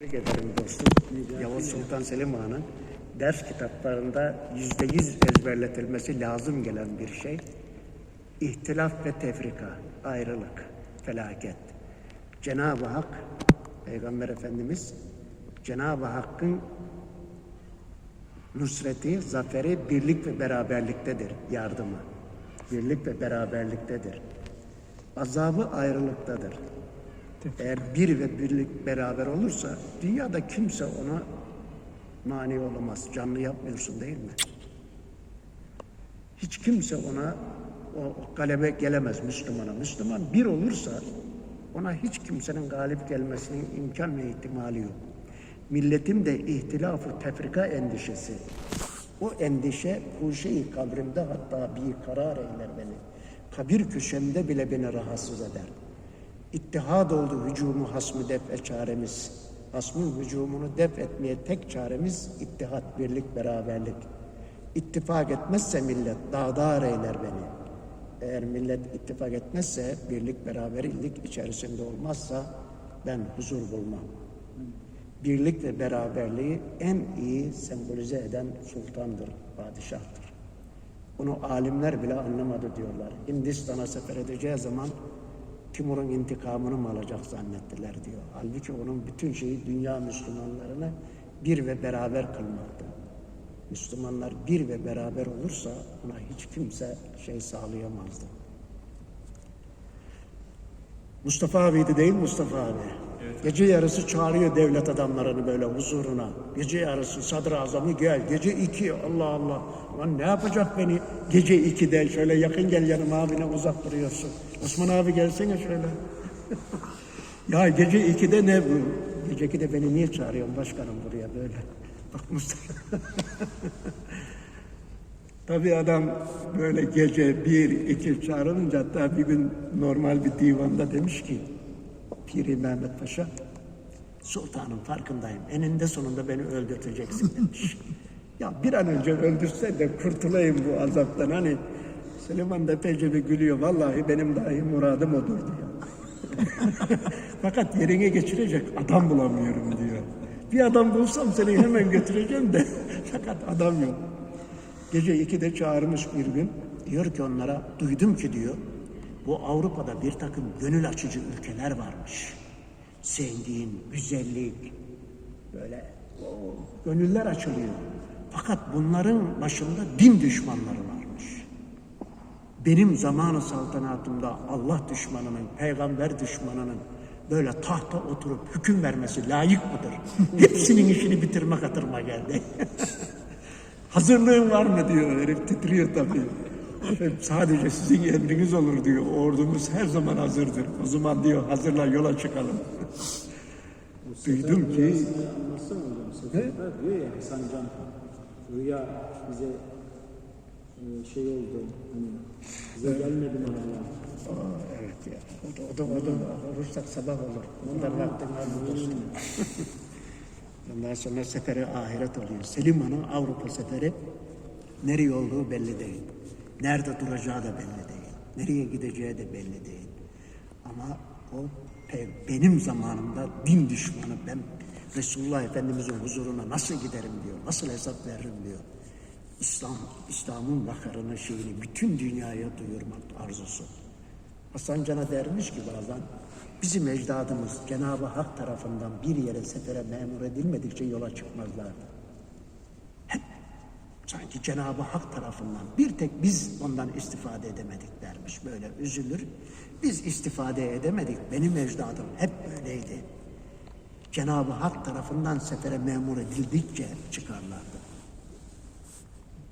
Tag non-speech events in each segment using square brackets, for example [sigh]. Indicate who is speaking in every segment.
Speaker 1: Tebrik ederim dostum. Yavuz Sultan Selim Han'ın ders kitaplarında yüzde yüz ezberletilmesi lazım gelen bir şey. İhtilaf ve tefrika, ayrılık, felaket. Cenab-ı Hak, Peygamber Efendimiz, Cenab-ı Hakk'ın nusreti, zaferi birlik ve beraberliktedir, yardımı. Birlik ve beraberliktedir. Azabı ayrılıktadır. Eğer bir ve birlik beraber olursa dünyada kimse ona mani olamaz. Canlı yapmıyorsun değil mi? Hiç kimse ona o galebe gelemez Müslümana. Müslüman bir olursa ona hiç kimsenin galip gelmesinin imkan ve ihtimali yok. Milletin de ihtilafı tefrika endişesi. O endişe huşe-i kabrimde hatta bir karar eyler beni. Kabir köşemde bile beni rahatsız eder. İttihad oldu hücumu hasmı def e çaremiz. Hasmın hücumunu def etmeye tek çaremiz ittihat, birlik, beraberlik. İttifak etmezse millet dağdar eyler beni. Eğer millet ittifak etmezse, birlik, beraberlik içerisinde olmazsa ben huzur bulmam. Birlik ve beraberliği en iyi sembolize eden sultandır, padişahtır. Bunu alimler bile anlamadı diyorlar. Hindistan'a sefer edeceği zaman Timur'un intikamını mı alacak zannettiler diyor. Halbuki onun bütün şeyi dünya Müslümanlarını bir ve beraber kılmaktı. Müslümanlar bir ve beraber olursa ona hiç kimse şey sağlayamazdı. Mustafa abiydi değil Mustafa abi? Gece yarısı çağırıyor devlet adamlarını böyle huzuruna. Gece yarısı sadrazamı gel. Gece iki Allah Allah. Lan ne yapacak beni gece ikide şöyle yakın gel yanıma abine uzak duruyorsun. Osman abi gelsene şöyle. ya gece ikide ne bu? Gece ikide beni niye çağırıyorsun başkanım buraya böyle? Bak Mustafa. Tabii adam böyle gece bir, iki çağrılınca hatta bir gün normal bir divanda demiş ki Piri Mehmet Paşa sultanın farkındayım. Eninde sonunda beni öldürteceksin demiş. ya bir an önce öldürse de kurtulayım bu azaptan. Hani Süleyman da bir gülüyor. Vallahi benim dahi muradım odur diyor. [laughs] Fakat yerine geçirecek adam bulamıyorum diyor. Bir adam bulsam seni hemen götüreceğim de [laughs] fakat adam yok. Gece ikide çağırmış bir gün. Diyor ki onlara, duydum ki diyor, bu Avrupa'da bir takım gönül açıcı ülkeler varmış. Zengin, güzellik, böyle o, gönüller açılıyor. Fakat bunların başında din düşmanları varmış. Benim zamanı saltanatımda Allah düşmanının, peygamber düşmanının böyle tahta oturup hüküm vermesi layık mıdır? [laughs] Hepsinin işini bitirmek hatırıma geldi. [laughs] Hazırlığın var mı diyor herif titriyor tabii. Sadece sizin emriniz olur diyor. Ordumuz her zaman hazırdır. O zaman diyor hazırla yola çıkalım. Duydum ki
Speaker 2: Anlatsana hocam. Sefer diyor ya Hasan Can. Rüya bize şey oldu. Hani bize gelmedi?
Speaker 1: Aa, evet ya. O da, o da, o da olursak sabah olur. Bunlar vaktin var mı dostum? [laughs] Ondan sonra seferi ahiret oluyor. Selim Han'ın Avrupa seferi nereye olduğu belli değil. Nerede duracağı da belli değil. Nereye gideceği de belli değil. Ama o benim zamanımda din düşmanı ben Resulullah Efendimizin huzuruna nasıl giderim diyor. Nasıl hesap veririm diyor. İslam, İslam'ın vakarını şeyini bütün dünyaya duyurmak arzusu. Hasan Can'a dermiş ki bazen bizim ecdadımız Cenab-ı Hak tarafından bir yere sefere memur edilmedikçe yola çıkmazlardı. Hep sanki Cenab-ı Hak tarafından bir tek biz ondan istifade edemedik dermiş böyle üzülür. Biz istifade edemedik benim ecdadım hep böyleydi. Cenab-ı Hak tarafından sefere memur edildikçe çıkarlardı.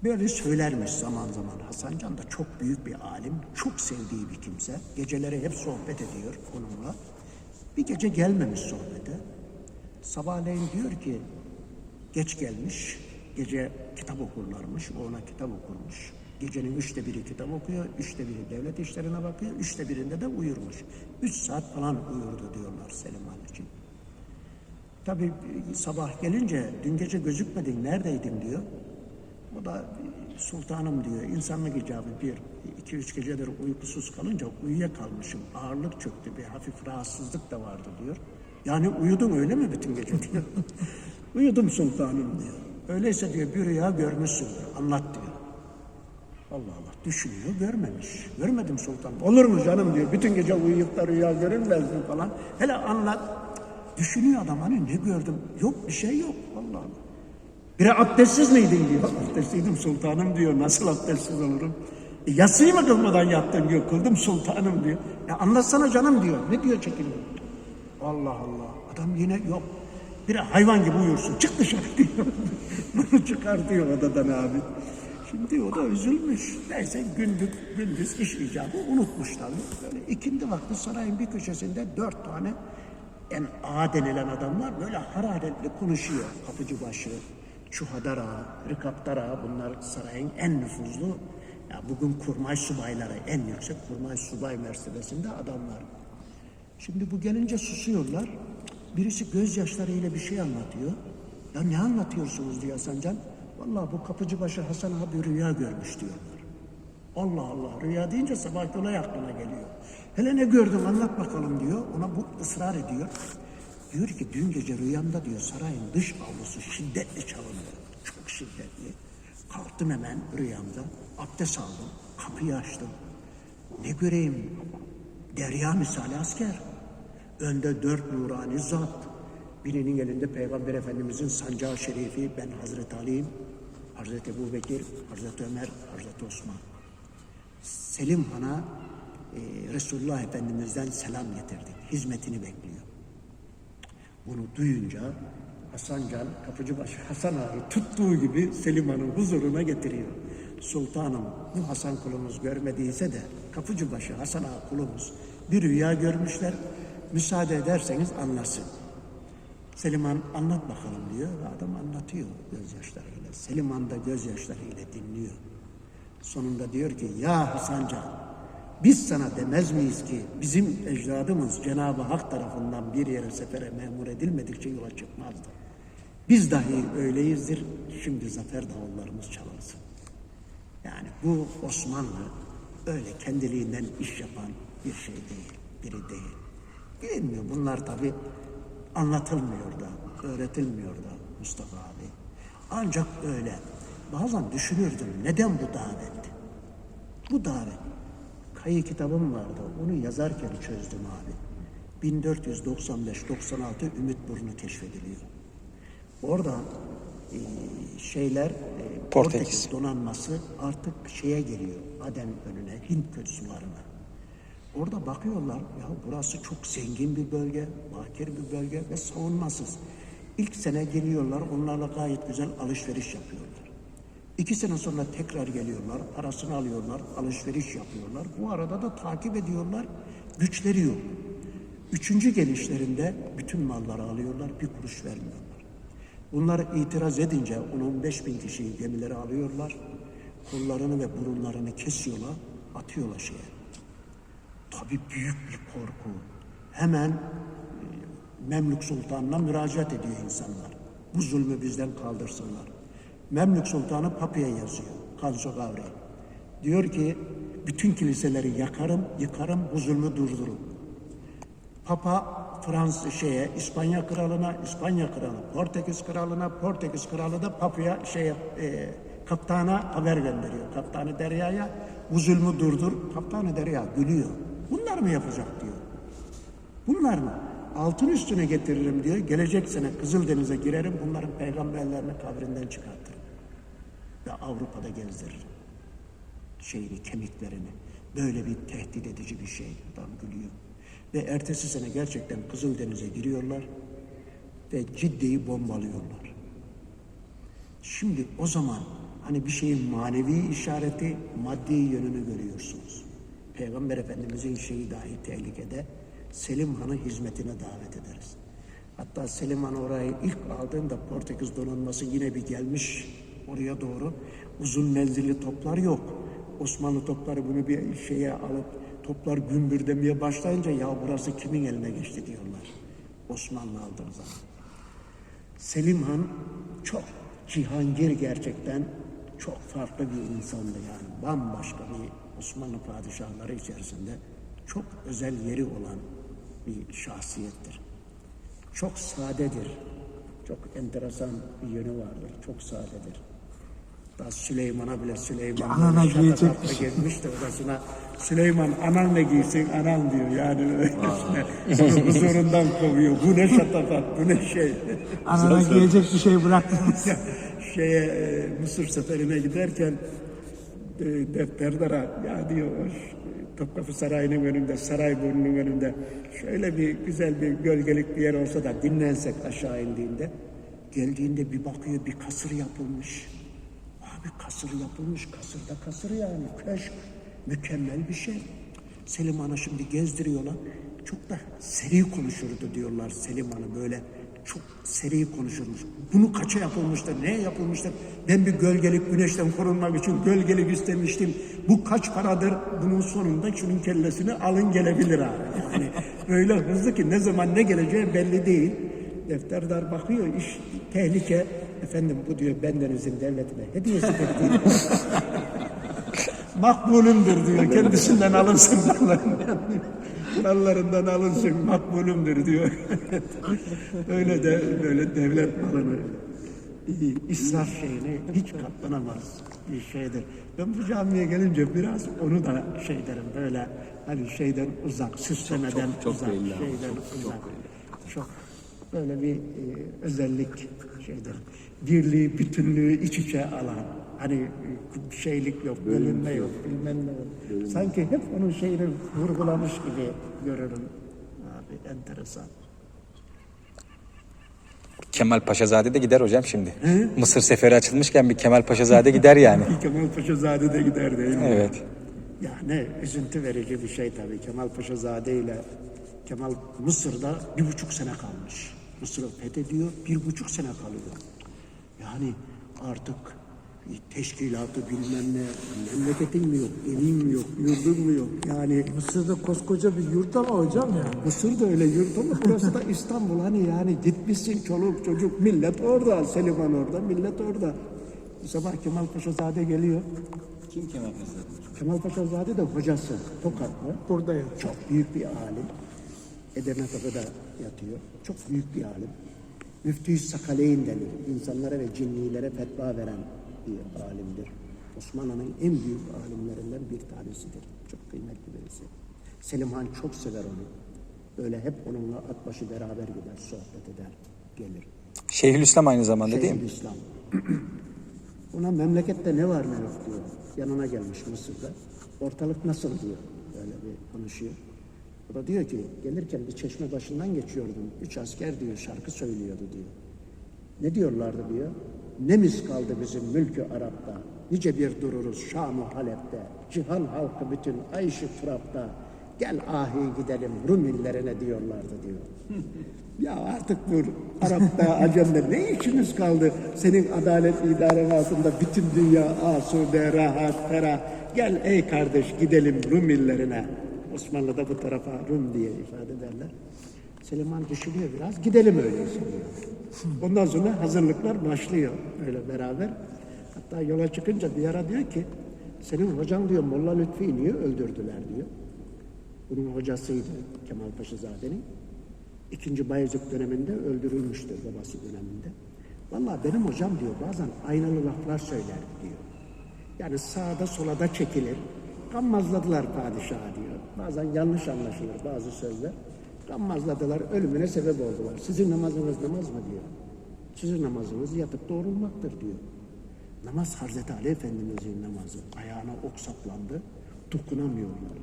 Speaker 1: Böyle söylermiş zaman zaman. Hasan Can da çok büyük bir alim, çok sevdiği bir kimse. Geceleri hep sohbet ediyor onunla. Bir gece gelmemiş sohbete. Sabahleyin diyor ki, geç gelmiş, gece kitap okurlarmış, o ona kitap okurmuş. Gecenin üçte biri kitap okuyor, üçte biri devlet işlerine bakıyor, üçte birinde de uyurmuş. Üç saat falan uyurdu diyorlar Selim Han için. Tabii sabah gelince dün gece gözükmedin neredeydin diyor. O da sultanım diyor. İnsanlık icabı bir, iki, üç gecedir uykusuz kalınca uyuyakalmışım. Ağırlık çöktü. Bir hafif rahatsızlık da vardı diyor. Yani uyudun öyle mi bütün gece diyor. [laughs] Uyudum sultanım diyor. Öyleyse diyor bir rüya görmüşsün diyor. Anlat diyor. Allah Allah düşünüyor görmemiş. Görmedim sultanım. Olur mu canım diyor. Bütün gece uyuyup da rüya görünmez mi falan. Hele anlat. Düşünüyor adam hani ne gördüm. Yok bir şey yok. Allah Allah. Biri abdestsiz miydin diyor. Abdestliydim sultanım diyor. Nasıl abdestsiz olurum? E, yatsıyı mı kılmadan yattın diyor. Kıldım sultanım diyor. Ya anlatsana canım diyor. Ne diyor çekiliyor. Allah Allah. Adam yine yok. Biri hayvan gibi uyursun. Çık dışarı [laughs] diyor. Bunu çıkartıyor odadan abi. Şimdi o da üzülmüş. Neyse gündüz, gündüz iş icabı unutmuş tabii. Böyle ikindi vakti sarayın bir köşesinde dört tane en ağa denilen adamlar böyle hararetli konuşuyor. Kapıcı başı, Çuhadar ağa, Rikaptar ağa bunlar sarayın en nüfuzlu ya bugün kurmay subayları en yüksek kurmay subay mertebesinde adamlar. Şimdi bu gelince susuyorlar. Birisi gözyaşlarıyla bir şey anlatıyor. Ya ne anlatıyorsunuz diyor Hasan Can. Vallahi bu kapıcıbaşı Hasan abi rüya görmüş diyorlar. Allah Allah rüya deyince sabah olay aklına geliyor. Hele ne gördün anlat bakalım diyor. Ona bu ısrar ediyor. Diyor ki dün gece rüyamda diyor sarayın dış avlusu şiddetli çalındı. Çok şiddetli. Kalktım hemen rüyamda. Abdest aldım. Kapıyı açtım. Ne göreyim? Derya misali asker. Önde dört nurani zat. Birinin elinde Peygamber Efendimizin sancağı şerifi, ben Hazreti Ali'yim, Hazreti Ebu Bekir, Hazreti Ömer, Hazreti Osman. Selim Han'a e, Resulullah Efendimiz'den selam getirdik. Hizmetini bekliyor. Bunu duyunca Hasan Can, Kapıcıbaşı Hasan Ağa'yı tuttuğu gibi Selim Han'ın huzuruna getiriyor. Sultanım bu Hasan kulumuz görmediyse de Kapıcıbaşı Hasan Ağa kulumuz bir rüya görmüşler. Müsaade ederseniz anlasın. Selim Han anlat bakalım diyor ve adam anlatıyor gözyaşlarıyla. Selim Han da gözyaşlarıyla dinliyor. Sonunda diyor ki ya Hasan Can biz sana demez miyiz ki bizim ecdadımız Cenab-ı Hak tarafından bir yere sefere memur edilmedikçe yola çıkmazdı. Biz dahi öyleyizdir. Şimdi zafer davullarımız çalansın. Yani bu Osmanlı öyle kendiliğinden iş yapan bir şey değil, biri değil. Bilmiyor bunlar tabi anlatılmıyor da, öğretilmiyor da Mustafa abi. Ancak öyle. Bazen düşünürdüm neden bu davet? Bu davet. Kayı kitabım vardı. Onu yazarken çözdüm abi. 1495-96 Ümit Burnu keşfediliyor. Orada e, şeyler e, Portekiz donanması artık şeye geliyor. Aden önüne, Hint kötü sularına. Orada bakıyorlar ya burası çok zengin bir bölge, bakir bir bölge ve savunmasız. İlk sene geliyorlar onlarla gayet güzel alışveriş yapıyorlar. İki sene sonra tekrar geliyorlar, parasını alıyorlar, alışveriş yapıyorlar. Bu arada da takip ediyorlar, güçleri yok. Üçüncü gelişlerinde bütün malları alıyorlar, bir kuruş vermiyorlar. Bunlar itiraz edince 10-15 bin kişiyi gemilere alıyorlar, kollarını ve burunlarını kesiyorlar, atıyorlar şeye. Tabii büyük bir korku. Hemen e, Memlük Sultanı'na müracaat ediyor insanlar. Bu zulmü bizden kaldırsınlar. Memlük Sultanı Papa'ya yazıyor. Kanso Gavri. Diyor ki bütün kiliseleri yakarım, yıkarım, bu zulmü durdurun. Papa Fransız şeye, İspanya kralına, İspanya kralı, Portekiz kralına, Portekiz kralı da Papa'ya şeye, e, kaptana haber gönderiyor. Kaptanı Derya'ya bu zulmü durdur. Kaptanı Derya gülüyor. Bunlar mı yapacak diyor. Bunlar mı? Altın üstüne getiririm diyor. Gelecek sene Kızıldeniz'e girerim. Bunların peygamberlerini kabrinden çıkartırım. Ve Avrupa'da gezdiririm. Şeyini, kemiklerini. Böyle bir tehdit edici bir şey. Adam gülüyor. Ve ertesi sene gerçekten Kızıldeniz'e giriyorlar. Ve Cidde'yi bombalıyorlar. Şimdi o zaman hani bir şeyin manevi işareti, maddi yönünü görüyorsunuz. Peygamber Efendimizin şeyi dahi tehlikede. Selim Han'ı hizmetine davet ederiz. Hatta Selim Han orayı ilk aldığında Portekiz donanması yine bir gelmiş oraya doğru. Uzun menzilli toplar yok. Osmanlı topları bunu bir şeye alıp toplar gümbür demeye başlayınca ya burası kimin eline geçti diyorlar. Osmanlı aldığı zaman. Selim Han çok cihangir gerçekten çok farklı bir insandı yani. Bambaşka bir Osmanlı padişahları içerisinde çok özel yeri olan bir şahsiyettir. çok sadedir. Çok enteresan bir yönü vardır. Çok sadedir. Daha Süleyman'a bile Süleyman
Speaker 3: Anana giyecek şey.
Speaker 1: gelmiş de odasına Süleyman anan ne giysin anan diyor yani öylesine Onu huzurundan kovuyor. Bu ne şatafat bu ne şey.
Speaker 3: Anana giyecek bir şey bıraktınız. [laughs]
Speaker 1: şeye e, Mısır seferine giderken e, defterdara ya diyor Topkapı Sarayı'nın önünde, Sarayburnu'nun önünde şöyle bir güzel bir gölgelik bir yer olsa da dinlensek aşağı indiğinde geldiğinde bir bakıyor bir kasır yapılmış. Abi kasır yapılmış, kasırda kasır yani köşk. Mükemmel bir şey. Selim Han'ı şimdi gezdiriyorlar. Çok da seri konuşurdu diyorlar Selim Han'ı böyle çok seri konuşurmuş. Bunu kaça yapılmıştır, neye yapılmıştır? Ben bir gölgelik güneşten korunmak için gölgelik istemiştim. Bu kaç paradır? Bunun sonunda şunun kellesini alın gelebilir abi. Yani öyle hızlı ki ne zaman ne geleceği belli değil. Defterdar bakıyor iş tehlike. Efendim bu diyor bendenizin devletine hediyesidir diyor. [laughs] Makbulümdür diyor. Kendisinden alınsın mallarından. Mallarından alınsın makbulümdür diyor. [laughs] Öyle de böyle devlet malını israf şeyine hiç katlanamaz bir şeydir. Ben bu camiye gelince biraz onu da şey derim böyle hani şeyden uzak, süslemeden
Speaker 4: çok
Speaker 1: uzak,
Speaker 4: belli ama,
Speaker 1: şeyden
Speaker 4: çok,
Speaker 1: uzak.
Speaker 4: çok
Speaker 1: Çok böyle bir e, özellik şeydir. Birliği, bütünlüğü iç içe alan. Hani e, şeylik yok, bölünme yok, bilmem ne yok. Sanki hep onun şeyini vurgulamış gibi görürüm. Abi enteresan.
Speaker 4: Kemal Paşazade de gider hocam şimdi. Mısır seferi açılmışken bir Kemal Paşazade gider yani. [laughs]
Speaker 1: Kemal Paşazade de gider değil mi?
Speaker 4: Evet.
Speaker 1: Ya ne üzüntü verici bir şey tabii. Kemal Paşazade ile Kemal Mısır'da bir buçuk sene kalmış. Mısır'ı fethediyor, bir buçuk sene kalıyor. Yani artık bir teşkilatı bilmem ne, memleketin mi yok, evin mi yok, yurdun mu yok? Yani
Speaker 3: Mısır'da koskoca bir yurt ama hocam ya.
Speaker 1: Mısır da öyle yurt ama burası da İstanbul hani yani gitmişsin çoluk çocuk millet orada Seliman orada millet orada. Bu sabah Kemal Paşazade geliyor.
Speaker 4: Kim Kemal Paşazade?
Speaker 1: Kemal Paşazade de hocası Tokatlı.
Speaker 3: Burada yatıyor.
Speaker 1: Çok büyük bir alim. Edirne'de yatıyor. Çok büyük bir alim. Müftü Sakaleyn denir. İnsanlara ve cinnilere fetva veren bir alimdir. Osmanlı'nın en büyük alimlerinden bir tanesidir. Çok kıymetli birisi. Selim Han çok sever onu. Böyle hep onunla at başı beraber gider, sohbet eder, gelir.
Speaker 4: Şeyhülislam aynı zamanda değil mi?
Speaker 1: İslam. Ona [clears throat] memlekette ne var ne yok diyor. Yanına gelmiş Mısır'da. Ortalık nasıl diyor. Böyle bir konuşuyor. O da diyor ki gelirken bir çeşme başından geçiyordum. Üç asker diyor şarkı söylüyordu diyor. Ne diyorlardı diyor. Nemiz kaldı bizim mülkü Arap'ta. Nice bir dururuz Şam-ı Halep'te. Cihan halkı bütün Ayşi Fırat'ta. Gel ahi gidelim Rum illerine diyorlardı diyor. [laughs] Ya artık bu Arap'ta, Acem'de ne işimiz kaldı? Senin adalet idaren altında bütün dünya asude, rahat, ferah. Gel ey kardeş gidelim Rum illerine. Osmanlı'da bu tarafa Rum diye ifade ederler. Süleyman düşünüyor biraz. Gidelim öyleyse. Ondan sonra hazırlıklar başlıyor böyle beraber. Hatta yola çıkınca bir ara diyor ki senin hocan diyor Molla Lütfi'yi niye öldürdüler diyor. Bunun hocasıydı Kemal Paşazade'nin. İkinci Bayezid döneminde öldürülmüştür babası döneminde. Vallahi benim hocam diyor bazen aynalı laflar söyler diyor. Yani sağda solada çekilir. Gammazladılar padişahı diyor. Bazen yanlış anlaşılır bazı sözler. Gammazladılar, ölümüne sebep oldular. Sizin namazınız namaz mı diyor. Sizin namazınız yatıp doğrulmaktır diyor. Namaz Hazreti Ali Efendimizin namazı. Ayağına ok saplandı. Dokunamıyorlar.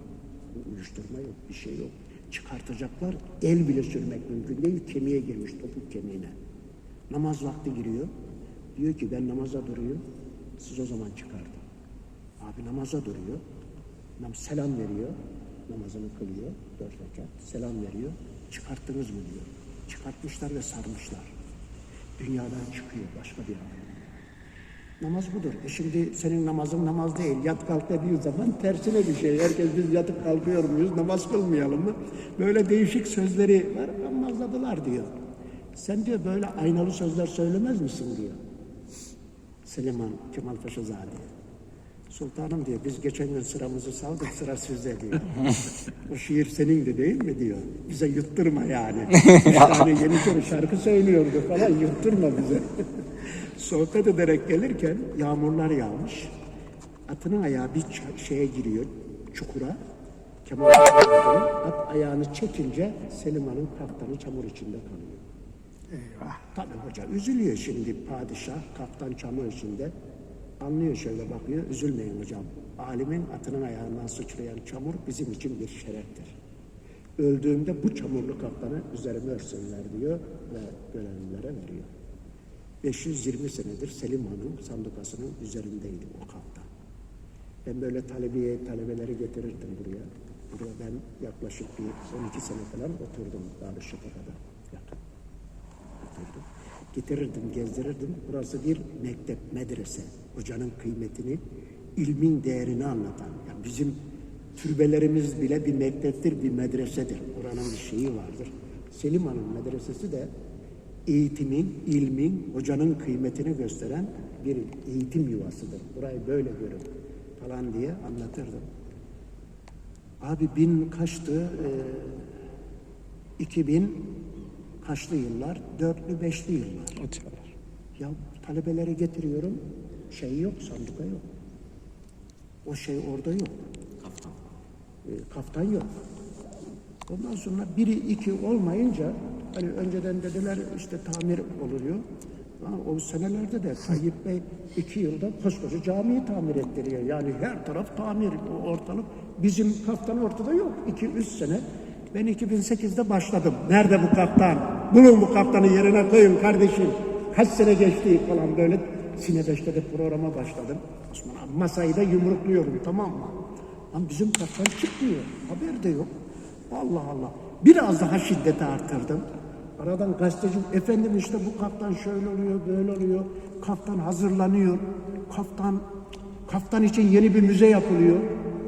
Speaker 1: Uyuşturma yok, bir şey yok. Çıkartacaklar, el bile sürmek mümkün değil. Kemiğe girmiş, topuk kemiğine. Namaz vakti giriyor. Diyor ki ben namaza duruyor. Siz o zaman çıkartın. Abi namaza duruyor. Nam selam veriyor. Namazını kılıyor. Dört rekat. Selam veriyor. Çıkarttınız mı diyor. Çıkartmışlar ve sarmışlar. Dünyadan çıkıyor başka bir alem. Namaz budur. E şimdi senin namazın namaz değil. Yat kalk dediği zaman tersine bir şey. Herkes biz yatıp kalkıyor muyuz? Namaz kılmayalım mı? Böyle değişik sözleri var. Namazladılar diyor. Sen diyor böyle aynalı sözler söylemez misin diyor. Süleyman Kemal Paşazade. Sultanım diyor biz geçen gün sıramızı saldık sıra sizde diyor. [laughs] o şiir senin de değil mi diyor. Bize yutturma yani. [laughs] yani Yeniçeri şarkı söylüyordu falan yutturma bize. [laughs] Sohbet ederek gelirken yağmurlar yağmış. Atının ayağı bir şeye giriyor çukura. Kemal at ayağını çekince Selim Han'ın kaftanı çamur içinde kalıyor.
Speaker 3: Eyvah.
Speaker 1: Tabii hoca üzülüyor şimdi padişah kaptan çamur içinde. Anlıyor şöyle bakıyor. Üzülmeyin hocam. Alimin atının ayağından sıçrayan çamur bizim için bir şereftir. Öldüğümde bu çamurlu kaptanı üzerime örsünler diyor ve görenlere veriyor. 520 senedir Selim Han'ın sandukasının üzerindeydi o kaptan. Ben böyle talebeye, talebeleri getirirdim buraya. Buraya ben yaklaşık bir 12 sene falan oturdum Darüşşafaka'da. Yakın oturdum. Getirirdim, gezdirirdim. Burası bir mektep, medrese. Hocanın kıymetini, ilmin değerini anlatan. Yani bizim türbelerimiz bile bir mekteptir, bir medresedir. Oranın bir şeyi vardır. Selim Han'ın medresesi de eğitimin, ilmin, hocanın kıymetini gösteren bir eğitim yuvasıdır. Burayı böyle görün falan diye anlatırdım. Abi bin kaçtı? Ee, 2000 kaçlı yıllar? Dörtlü, beşli yıllar. Ya talebeleri getiriyorum, şey yok, sanduka yok. O şey orada yok. Kaftan. kaftan yok. Ondan sonra biri iki olmayınca hani önceden dediler işte tamir oluyor. Ha, o senelerde de Tayyip Bey iki yılda koskoca camiyi tamir ettiriyor. Yani her taraf tamir, o ortalık. Bizim kaftan ortada yok. İki, üç sene. Ben 2008'de başladım. Nerede bu kaftan? Bulun bu kaftanı yerine koyun kardeşim. Kaç sene geçti falan böyle. Sine 5'te de programa başladım. Osman abi masayı da yumrukluyorum tamam mı? Ama bizim kaftan çıkmıyor. Haber de yok. Allah Allah. Biraz daha şiddeti arttırdım. Aradan gazeteci, efendim işte bu kaftan şöyle oluyor, böyle oluyor. Kaftan hazırlanıyor. Kaftan, kaftan için yeni bir müze yapılıyor.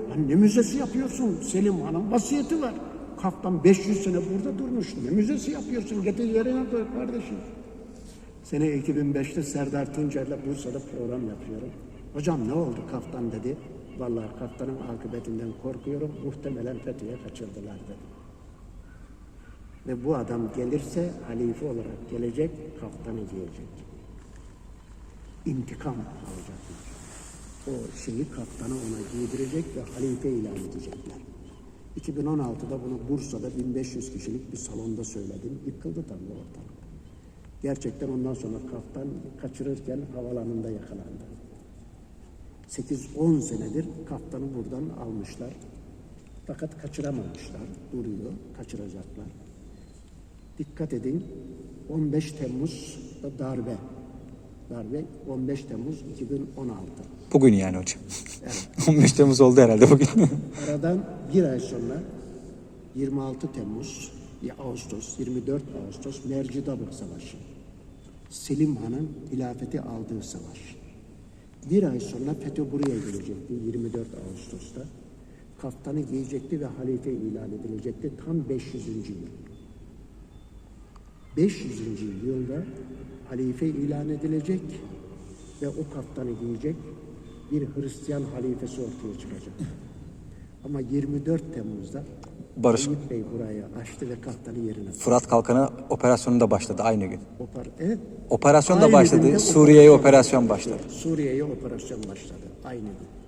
Speaker 1: Lan ne müzesi yapıyorsun? Selim Hanım vasiyeti var. Kaftan 500 sene burada durmuş. Ne müzesi yapıyorsun? Getir yerine koy kardeşim. Sene 2005'te Serdar Tuncer'le Bursa'da program yapıyorum. Hocam ne oldu kaftan dedi. Vallahi kaftanın akıbetinden korkuyorum. Muhtemelen FETÖ'ye kaçırdılar dedi. Ve bu adam gelirse halife olarak gelecek, kaftanı giyecek. İntikam alacaklar. O şeyi kaftanı ona giydirecek ve halife ilan edecekler. 2016'da bunu Bursa'da 1500 kişilik bir salonda söyledim. Yıkıldı tabii ortalık. Gerçekten ondan sonra kaftan kaçırırken havalanında yakalandı. 8-10 senedir kaftanı buradan almışlar. Fakat kaçıramamışlar. Duruyor, kaçıracaklar. Dikkat edin 15 Temmuz'da darbe. Darbe 15 Temmuz 2016.
Speaker 4: Bugün yani hocam. 15 [laughs] Temmuz oldu herhalde bugün. [laughs]
Speaker 1: Aradan bir ay sonra 26 Temmuz, ya Ağustos, 24 Ağustos Mercidabık Savaşı. Selim Han'ın hilafeti aldığı savaş. Bir ay sonra FETÖ buraya gelecekti 24 Ağustos'ta. Kaftanı giyecekti ve halife ilan edilecekti tam 500. yıl. 500. yılda halife ilan edilecek ve o kaftanı giyecek bir Hristiyan halifesi ortaya çıkacak. Ama 24 Temmuz'da
Speaker 4: Barış-
Speaker 1: Tayyip Bey burayı açtı ve kaftanı yerine koydu.
Speaker 4: Fırat Kalkanı operasyonu da başladı aynı gün.
Speaker 1: Opar, evet.
Speaker 4: Operasyon da başladı. Suriye'ye operasyon başladı.
Speaker 1: Suriye'ye operasyon başladı. Aynı gün.